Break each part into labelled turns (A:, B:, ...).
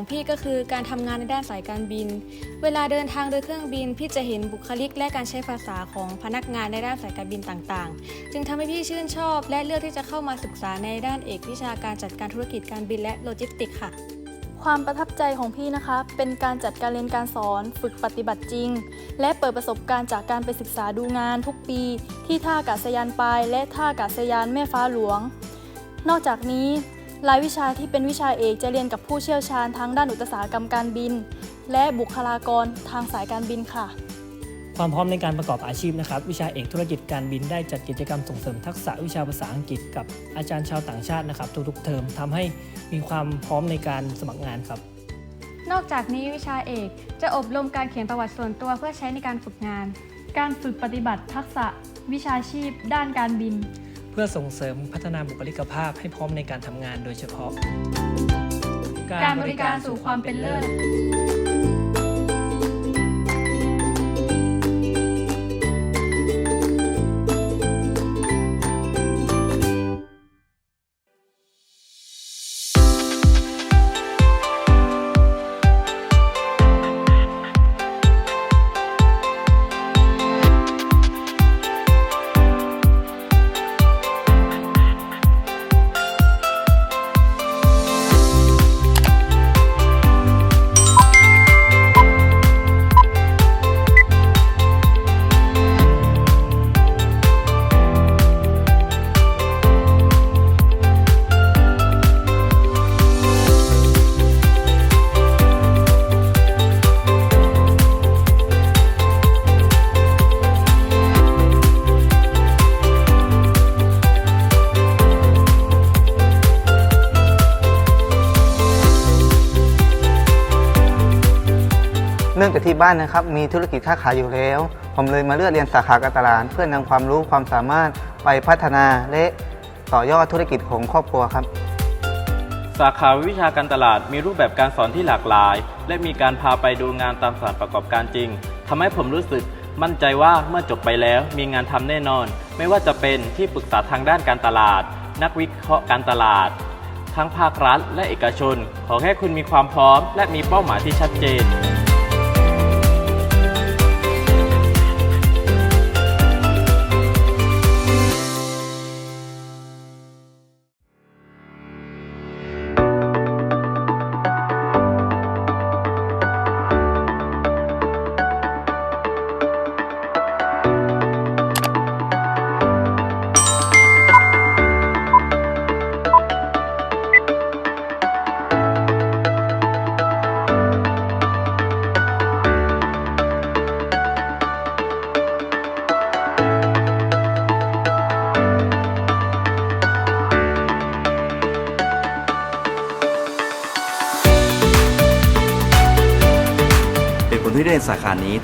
A: ของพี่ก็คือการทำงานในด้านสายการบิน เวลาเดินทางโดยเครื่องบิน พี่จะเห็นบุคลิกและการใช้ภาษาของพนักงานในด้านสายการบินต่างๆ จึงทำให้พี่ชื่นชอบ และเลือกที่จะเข้ามาศึกษาในด้านเอกวิชาการจัดการธุรกิจการบินและโลจิสติกค่ะ
B: ความประทับใจของพี่นะคะ เป็นการจัดการเรียนการสอน ฝึกปฏิบัติจริง และเปิดประสบการณ์จากการไปศึกษาดูงานทุกปี ที่ท่าอากาศยานปลาย และท่าอากาศยานแม่ฟ้าหลวง นอกจากนี้ รายวิชาที่เป็นวิชาเอกจะเรียนกับผู้เชี่ยวชาญทางด้านอุตสาหกรรมการบิน และบุคลากรทางสายการบินค่ะ
C: ความพร้อมในการประกอบอาชีพนะครับ วิชาเอกธุรกิจการบินได้จัดกิจกรรมส่งเสริมทักษะวิชาภาษาอังกฤษกับอาจารย์ชาวต่างชาตินะครับ ทุกๆเทอมทำให้มีความพร้อมในการสมัครงานครับ
A: นอกจากนี้วิชาเอกจะอบรมการเขียนประวัติส่วนตัวเพื่อใช้ในการฝึกงาน
B: การฝึกปฏิบัติทักษะวิชาชีพ ด้านการบิน
C: เพื่อส่งเสริมพัฒนาบุคลิกภาพให้พร้อมในการทำงานโดยเฉพาะ
B: การบริการสู่ความเป็นเลิศ
D: บ้านนะครับมีธุรกิจค้าขายอยู่แล้ว ผมเลยมาเลือกเรียนสาขาการตลาดเพื่อนำความรู้ความสามารถไปพัฒนาและต่อยอดธุรกิจของครอบครัวครับ
E: สาขาวิชาการตลาดมีรูปแบบการสอนที่หลากหลาย และมีการพาไปดูงานตามสถานประกอบการจริงทำให้ผมรู้สึกมั่นใจว่าเมื่อจบไปแล้วมีงานทำแน่นอน ไม่ว่าจะเป็นที่ปรึกษาทางด้านการตลาด นักวิเคราะห์การตลาด ทั้งภาครัฐและเอกชน ขอแค่คุณมีความพร้อม และมีเป้าหมายที่ชัดเจน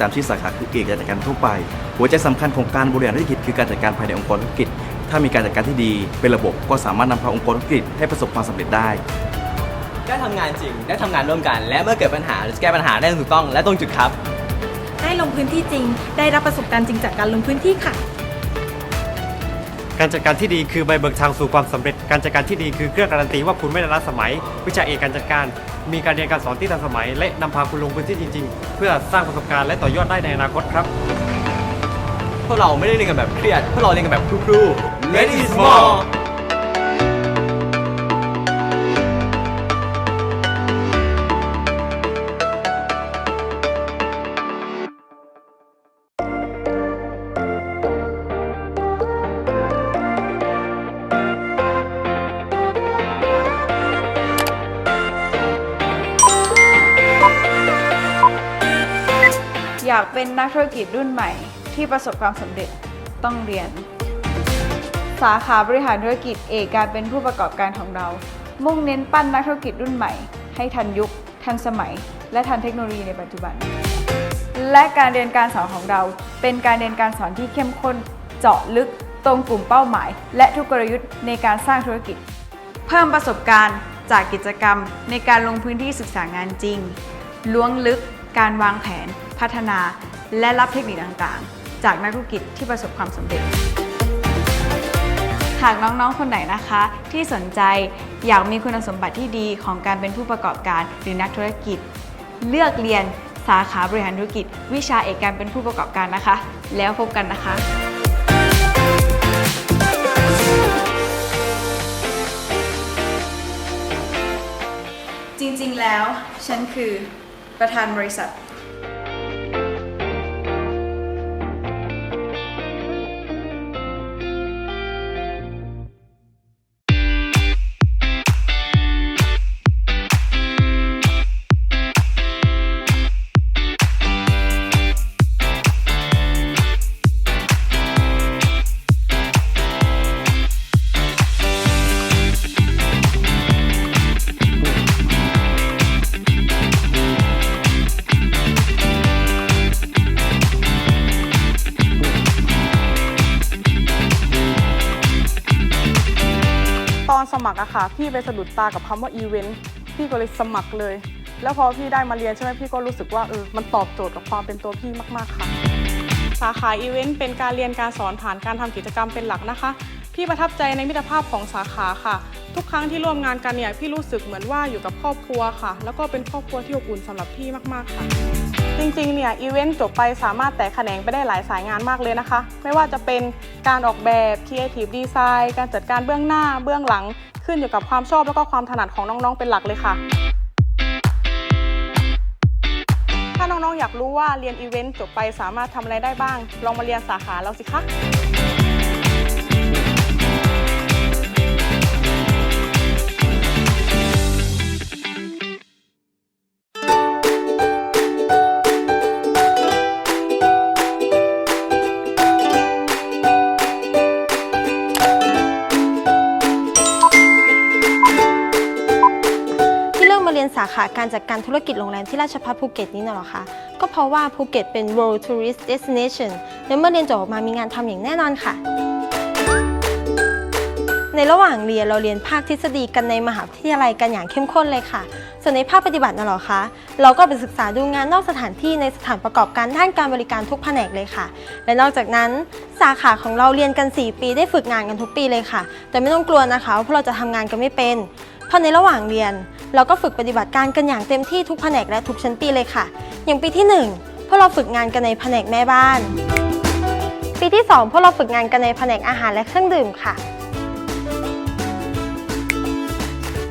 F: ตามชื่อสาขาคือเอกการจัดการทั่วไป หัวใจสำคัญของการบริหารธุรกิจคือการจัดการภายในองค์กรธุรกิจ ถ้ามีการจัดการที่ดีเป็นระบบก็สามารถนำพาองค์กรธุรกิจให้ประสบความสำเร็จได้
G: ได้ทำงานจริง ได้ทำงานร่วมกัน และเมื่อเกิดปัญหาเราจะแก้ปัญหาได้อย่างถูกต้องและตรงจุดครับ
H: ได้ลงพื้นที่จริง ได้รับประสบการณ์จริงจากการลงพื้นที่ค่ะ
I: การจัดการที่ดีคือใบเบิกทางสู่ความสำเร็จ การจัดการที่ดีคือเครื่องการันตีว่าคุณไม่ได้ล้าสมัย วิชาเอกการจัดการ มีการเรียนการสอนที่ทันสมัย และนำพาคุณลงพื้นที่จริง ๆ เพื่อสร้างประสบการณ์และต่อยอดได้ในอนาคตครับ
G: พวกเราไม่ได้เรียนกันแบบเครียด พวกเราเรียนกันแบบครูๆ Let is more
J: เป็นนักธุรกิจรุ่นใหม่ที่ประสบความสำเร็จต้องเรียน สาขาบริหารธุรกิจเอกการเป็นผู้ประกอบการของเรา มุ่งเน้นปั้นนักธุรกิจรุ่นใหม่ ให้ทันยุค ทันสมัย และทันเทคโนโลยีในปัจจุบัน และการเรียนการสอนของเรา เป็นการเรียนการสอนที่เข้มข้น เจาะลึก ตรงกลุ่มเป้าหมาย และทุกกลยุทธ์ในการสร้างธุรกิจ เพิ่มประสบการณ์จากกิจกรรมในการลงพื้นที่ศึกษางานจริงล้วงลึกการวางแผน พัฒนา และรับเทคนิคต่างๆ จากนักธุรกิจที่ประสบความสำเร็จ หากน้องๆ คนไหนนะคะ ที่สนใจอยากมีคุณสมบัติที่ดีของการเป็นผู้ประกอบการหรือนักธุรกิจ เลือกเรียนสาขาบริหารธุรกิจ วิชาเอกการเป็นผู้ประกอบการนะคะ แล้วพบกันนะคะจริงๆ แล้ว ฉันคือประธานบริษัท
K: รอะค่ะพี่ไปสะดุดตากับคำว่าอีเวนต์พี่ก็เลยสมัครเลย แล้วพอพี่ได้มาเรียนใช่ไหมพี่ก็รู้สึกว่าเออมันตอบโจทย์กับความเป็นตัวพี่มาก ๆ ค่ะ สาขาอีเวนต์เป็นการเรียนการสอนผ่านการทำกิจกรรมเป็นหลักนะคะ พี่ประทับใจในมิตรภาพของสาขาค่ะ ทุกครั้งที่ร่วมงานกันเนี่ยพี่รู้สึกเหมือนว่าอยู่กับครอบครัวค่ะ แล้วก็เป็นครอบครัวที่อบอุ่นสำหรับพี่มากๆค่ะ จริงๆเนี่ยอีเวนต์จบไปสามารถแตกแขนงไปได้หลายสายงานมากเลยนะคะ ไม่ว่าจะเป็นการออกแบบ Creative Design การจัดการเบื้องหน้าเบื้องหลัง ขึ้นอยู่กับความชอบแล้วก็ความถนัดของน้องๆเป็นหลักเลยค่ะถ้าน้องๆอยากรู้ว่าเรียนอีเวนต์จบไปสามารถทำอะไรได้บ้าง ลองมาเรียนสาขาเราสิคะ
L: ขาการจัดการธุรกิจโรงแรมที่ราชภัฏภูเก็ตนี้น่ะเหรอคะก็เพราะว่าภูเก็ตเป็น World Tourist Destination และเมื่อเรียนจบออกมามีงานทำอย่างแน่นอนค่ะ ในระหว่างเรียนเราเรียนภาคทฤษฎีกันในมหาวิทยาลัยกันอย่างเข้มข้นเลยค่ะ ส่วนในภาคปฏิบัติน่ะเหรอคะเราก็ไปศึกษาดูงานนอกสถานที่ในสถานประกอบการด้านการบริการทุกแผนกเลยค่ะ และนอกจากนั้นสาขาของเราเรียนกัน 4 ปีได้ฝึกงานกันทุกปีเลยค่ะ แต่ไม่ต้องกลัวนะคะว่าพวกเราจะทำงานกันไม่เป็น เพราะในระหว่างเรียน เราก็ฝึกปฏิบัติการกันอย่างเต็มที่ทุกแผนกและทุกชั้นปีเลยค่ะ อย่างปีที่ 1 พวกเราฝึกงานกันในแผนกแม่บ้าน ปีที่ 2 พวกเราฝึกงานกันในแผนกอาหารและเครื่องดื่มค่ะ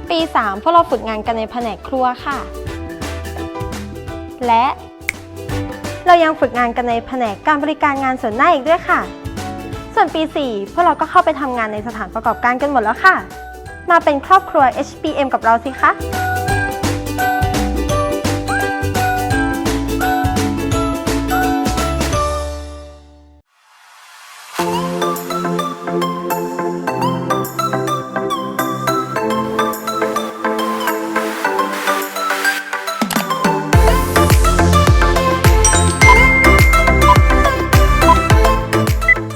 L: ปี 3 พวกเราฝึกงานกันในแผนกครัวค่ะ และ เรายังฝึกงานกันในแผนกการบริการงานส่วนหน้าอีกด้วยค่ะ ส่วนปี 4 พวกเราก็เข้าไปทำงานในสถานประกอบการกันหมดแล้วค่ะ มาเป็นครอบครัว HBM กับเราสิคะ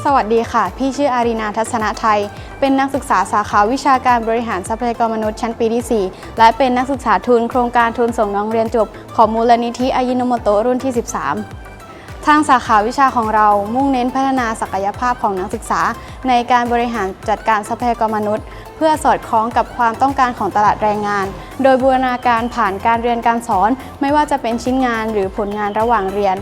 M: สวัสดีค่ะ พี่ชื่ออารีนาทัศนไทย เป็นนักศึกษาสาขาวิชาการบริหารทรัพยากรมนุษย์ชั้นปีที่ 4 และเป็นนักศึกษาทุนโครงการทุนส่งน้องเรียนจบ ของมูลนิธิอายิโนโมโตะรุ่นที่ 13ทางสาขาวิชาของเรามุ่งเน้นพัฒนาศักยภาพของนักศึกษา ในการบริหารจัดการทรัพยากรมนุษย์ เพื่อสอดคล้องกับความต้องการของตลาดแรงงาน โดยบูรณาการผ่านการเรียนการสอน ไม่ว่าจะเป็นชิ้นงานหรือผลงานระหว่างเรียน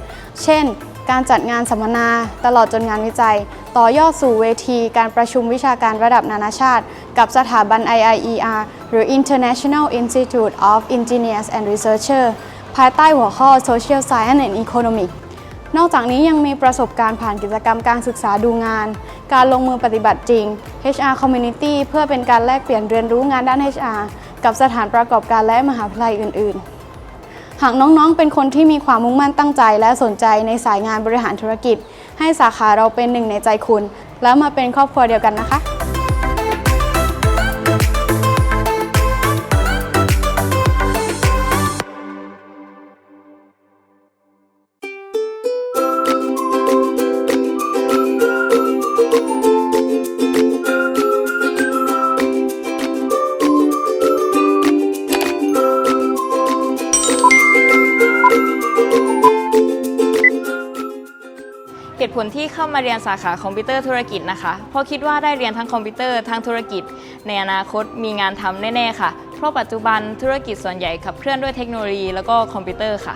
M: เช่น การจัดงานสัมมนา ตลอดจนงานวิจัย ต่อยอดสู่เวทีการประชุมวิชาการระดับนานาชาติ กับสถาบัน IIER หรือ International Institute of Engineers and Researchers ภายใต้หัวข้อ Social Science and Economics นอกจากนี้ยังมีประสบการณ์ผ่านกิจกรรมการศึกษาดูงาน การลงมือปฏิบัติจริง HR Community เพื่อเป็นการแลกเปลี่ยนเรียนรู้งานด้าน HR กับสถานประกอบการและมหาวิทยาลัยอื่น ๆ หากน้อง ๆ เป็นคนที่มีความมุ่งมั่นตั้งใจและสนใจในสายงานบริหารธุรกิจ ให้สาขาเราเป็นหนึ่งในใจคุณ แล้วมาเป็นครอบครัวเดียวกันนะคะ
N: ผลที่เข้ามาเรียนสาขาคอมพิวเตอร์ธุรกิจนะคะ เพราะคิดว่าได้เรียนทั้งคอมพิวเตอร์ทั้งธุรกิจ ในอนาคตมีงานทำแน่ๆค่ะ เพราะปัจจุบันธุรกิจส่วนใหญ่ขับเคลื่อนด้วยเทคโนโลยีแล้วก็คอมพิวเตอร์ค่ะ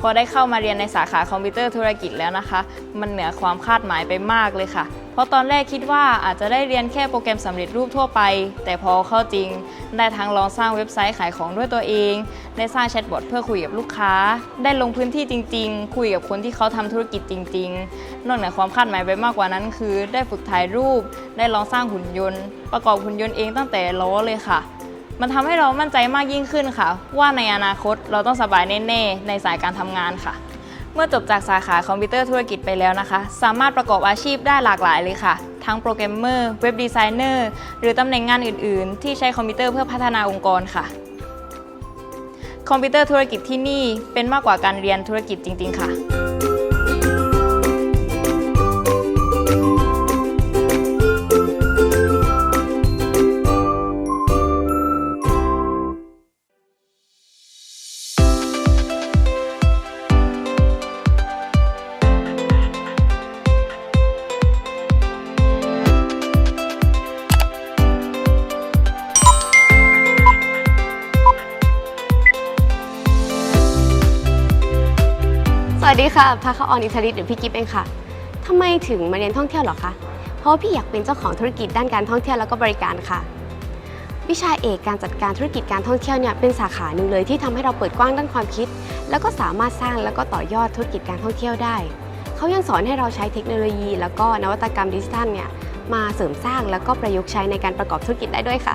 N: พอได้เข้ามาเรียนในสาขาคอมพิวเตอร์ธุรกิจแล้วนะคะ มันเหนือความคาดหมายไปมากเลยค่ะ เพราะตอนแรกคิดว่าอาจจะได้เรียนแค่โปรแกรมสำเร็จรูปทั่วไป แต่พอเข้าจริง ได้ทั้งลองสร้างเว็บไซต์ขายของด้วยตัวเอง ได้สร้างแชทบอทเพื่อคุยกับลูกค้า ได้ลงพื้นที่จริง ๆ คุยกับคนที่เขาทำธุรกิจจริง ๆ นอกเหนือความคาดหมายไปมากกว่านั้น คือ ได้ฝึกถ่ายรูป ได้ลองสร้างหุ่นยนต์ ประกอบหุ่นยนต์เองตั้งแต่ล้อเลยค่ะมันทำให้เรามั่นใจมากยิ่งขึ้นค่ะ ว่าในอนาคตเราต้องสบายแน่ๆในสายการทำงานค่ะ เมื่อจบจากสาขาคอมพิวเตอร์ธุรกิจไปแล้วนะคะ สามารถประกอบอาชีพได้หลากหลายเลยค่ะ ทั้งโปรแกรมเมอร์ เว็บดีไซเนอร์ หรือตำแหน่งงานอื่น ๆ ที่ใช้คอมพิวเตอร์เพื่อพัฒนาองค์กรค่ะ คอมพิวเตอร์ธุรกิจที่นี่เป็นมากกว่าการเรียนธุรกิจจริง ๆ ค่ะ
D: ค่ะพาคาออนอิทริตหรือพี่กิฟเองค่ะทำไมถึงมาเรียนท่องเที่ยวหรอคะ เพราะพี่อยากเป็นเจ้าของธุรกิจด้านการท่องเที่ยวแล้วก็บริการค่ะ วิชาเอกการจัดการธุรกิจการท่องเที่ยวเนี่ยเป็นสาขาหนึ่งเลยที่ทำให้เราเปิดกว้างด้านความคิด แล้วก็สามารถสร้างแล้วก็ต่อยอดธุรกิจการท่องเที่ยวได้ เขายังสอนให้เราใช้เทคโนโลยี แล้วก็นวัตกรรมดิจิทัลเนี่ยมาเสริมสร้างแล้วก็ประยุกต์ใช้ในการประกอบธุรกิจได้ด้วยค่ะ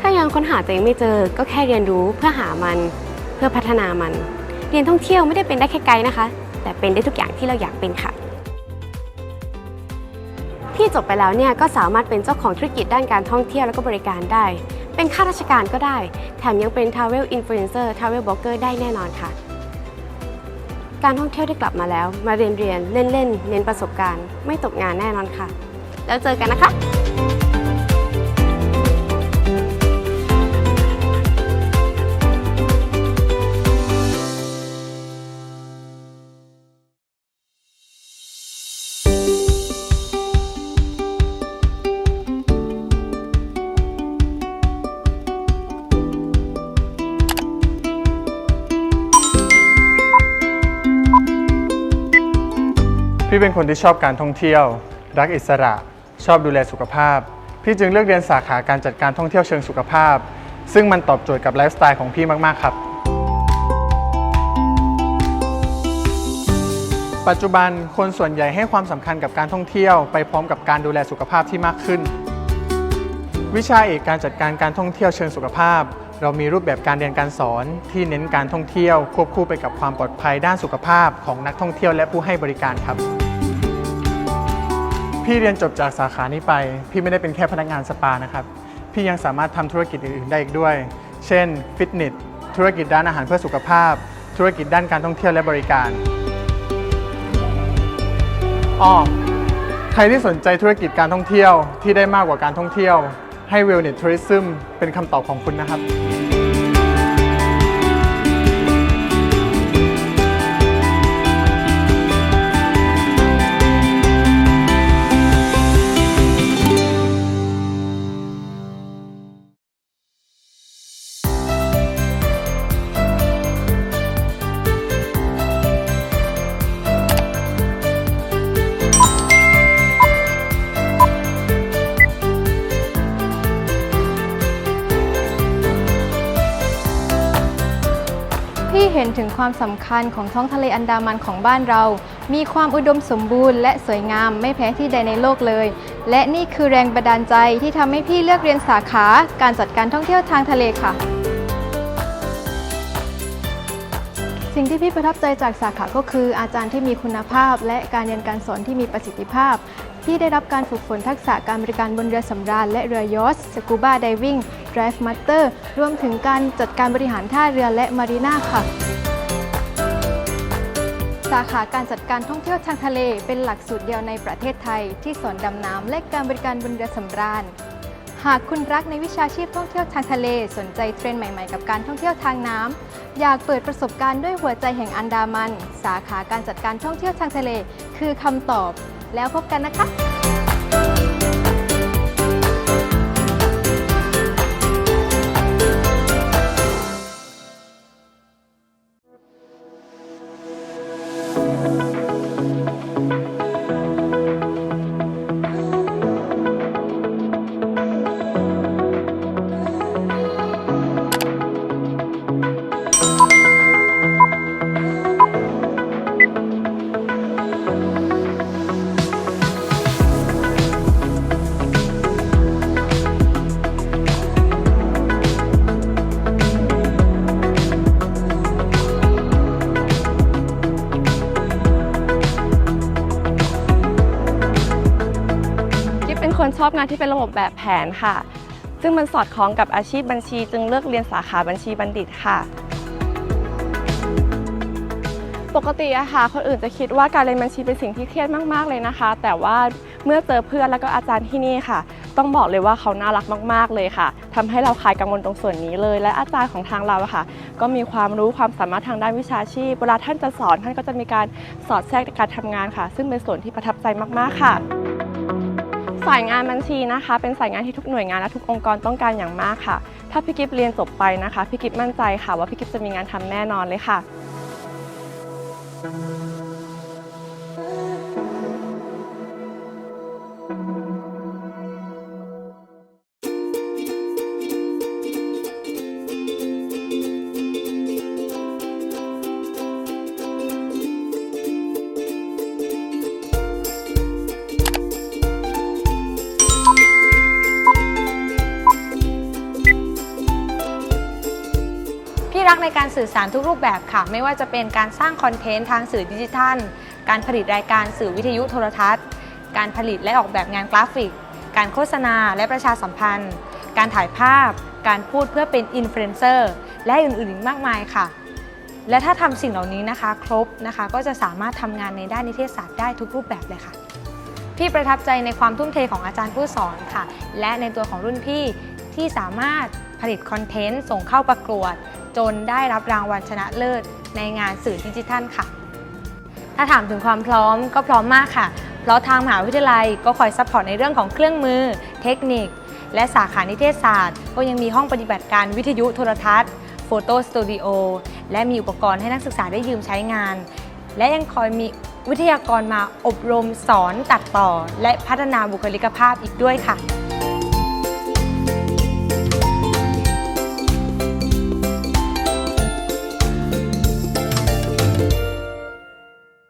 D: ถ้ายังค้นหาตัวเองไม่เจอก็แค่เรียนรู้เพื่อหามันเพื่อพัฒนามัน เรียนท่องเที่ยวไม่ได้เป็นได้แค่ไกด์นะคะ แต่เป็นได้ทุกอย่างที่เราอยากเป็นค่ะพี่จบไปแล้วเนี่ยก็สามารถเป็นเจ้าของธุรกิจด้านการท่องเที่ยวแล้วก็บริการได้ เป็นข้าราชการก็ได้ แถมยังเป็น Travel Influencer Travel Blogger ได้แน่นอนค่ะ การท่องเที่ยวได้กลับมาแล้ว มาเรียนเรียนเล่นเล่นเน้นประสบการณ์ ไม่ตกงานแน่นอนค่ะ แล้วเจอกันนะคะ
O: พี่เป็นคนที่ชอบการท่องเที่ยว รักอิสระ ชอบดูแลสุขภาพ พี่จึงเลือกเรียนสาขาการจัดการท่องเที่ยวเชิงสุขภาพ ซึ่งมันตอบโจทย์กับไลฟ์สไตล์ของพี่มาก ๆ ครับ ปัจจุบันคนส่วนใหญ่ให้ความสำคัญกับการท่องเที่ยว ไปพร้อมกับการดูแลสุขภาพที่มากขึ้น วิชาเอกการจัดการการท่องเที่ยวเชิงสุขภาพ เรามีรูปแบบการเรียนการสอนที่เน้นการท่องเที่ยว ควบคู่ไปกับความปลอดภัยด้านสุขภาพของนักท่องเที่ยวและผู้ให้บริการครับ พี่เรียนจบจากสาขานี้ไป พี่ไม่ได้เป็นแค่พนักงานสปานะครับ พี่ยังสามารถทำธุรกิจอื่นๆได้อีกด้วย เช่นฟิตเนสธุรกิจด้านอาหารเพื่อสุขภาพ ธุรกิจด้านการท่องเที่ยวและบริการอ้อใครที่สนใจธุรกิจการท่องเที่ยวที่ได้มากกว่าการท่องเที่ยว ให้ Wellness Tourism เป็นคำตอบของคุณนะครับ
P: ความสำคัญของท้องทะเลอันดามันของบ้านเรา มีความอุดมสมบูรณ์และสวยงามไม่แพ้ที่ใดในโลกเลย และนี่คือแรงบันดาลใจที่ทำให้พี่เลือกเรียนสาขาการจัดการท่องเที่ยวทางทะเลค่ะ สิ่งที่พี่ประทับใจจากสาขาก็คือ อาจารย์ที่มีคุณภาพ และการเรียนการสอนที่มีประสิทธิภาพพี่ได้รับการฝึกฝนทักษะการบริการบนเรือสำราญและเรือยอชสกูบาไดวิ่ง Drive Master รวมถึงการจัดการบริหารท่าเรือและมารีนาค่ะ สาขาการจัดการท่องเที่ยวทางทะเลเป็นหลักสูตรเดียวในประเทศไทย ที่สอนดำน้ำและการบริการบนเรือสำราญ
M: หากคุณรักในวิชาชีพท่องเที่ยวทางทะเลสนใจเทรนด์ใหม่ๆ กับการท่องเที่ยวทางน้ำอยากเปิดประสบการณ์ด้วยหัวใจแห่งอันดามัน สาขาการจัดการท่องเที่ยวทางทะเล คือคำตอบ แล้วพบกันนะคะ
Q: ชอบงานที่เป็นระบบแบบแผนค่ะ ซึ่งมันสอดคล้องกับอาชีพบัญชี จึงเลือกเรียนสาขาบัญชีบัณฑิตค่ะ ปกติอะค่ะ คนอื่นจะคิดว่าการเรียนบัญชีเป็นสิ่งที่เครียดมาก ๆ เลยนะคะ แต่ว่าเมื่อเจอเพื่อนแล้วก็อาจารย์ที่นี่ค่ะ ต้องบอกเลยว่าเขาน่ารักมาก ๆ เลยค่ะทำให้เราคลายกังวลตรงส่วนนี้เลย และอาจารย์ของทางเราค่ะ ก็มีความรู้ความสามารถทางด้านวิชาชีพ เวลาท่านจะสอนท่านก็จะมีการสอดแทรกในการทำงานค่ะ ซึ่งเป็นส่วนที่ประทับใจมาก ๆ ค่ะ สายงานบัญชีนะคะ เป็นสายงานที่ทุกหน่วยงานและทุกองค์กรต้องการอย่างมากค่ะ ถ้าพี่กิฟเรียนจบไปนะคะพี่กิฟมั่นใจค่ะว่าพี่กิฟจะมีงานทำแน่นอนเลยค่ะ
R: รักในการสื่อสารทุกรูปแบบค่ะ ไม่ว่าจะเป็นการสร้างคอนเทนต์ทางสื่อดิจิทัล การผลิตรายการสื่อวิทยุโทรทัศน์ การผลิตและออกแบบงานกราฟิก การโฆษณาและประชาสัมพันธ์ การถ่ายภาพ การพูดเพื่อเป็นอินฟลูเอนเซอร์และอื่นๆอีกมากมายค่ะ และถ้าทำสิ่งเหล่านี้นะคะ ครบนะคะก็จะสามารถทำงานในด้านนิเทศศาสตร์ได้ทุกรูปแบบเลยค่ะพี่ประทับใจในความทุ่มเทของอาจารย์ผู้สอนค่ะ และในตัวของรุ่นพี่ที่สามารถผลิตคอนเทนต์ส่งเข้าประกวด จนได้รับรางวัลชนะเลิศในงานสื่อดิจิทัลค่ะ ถ้าถามถึงความพร้อมก็พร้อมมากค่ะ เพราะทางมหาวิทยาลัยก็คอยซัพพอร์ตในเรื่องของเครื่องมือ เทคนิค และสาขานิเทศศาสตร์ ก็ยังมีห้องปฏิบัติการวิทยุโทรทัศน์โฟโต้สตูดิโอและมีอุปกรณ์ให้นักศึกษาได้ยืมใช้งาน และยังคอยมีวิทยากรมาอบรมสอนตัดต่อ และพัฒนาบุคลิกภาพอีกด้วยค่ะ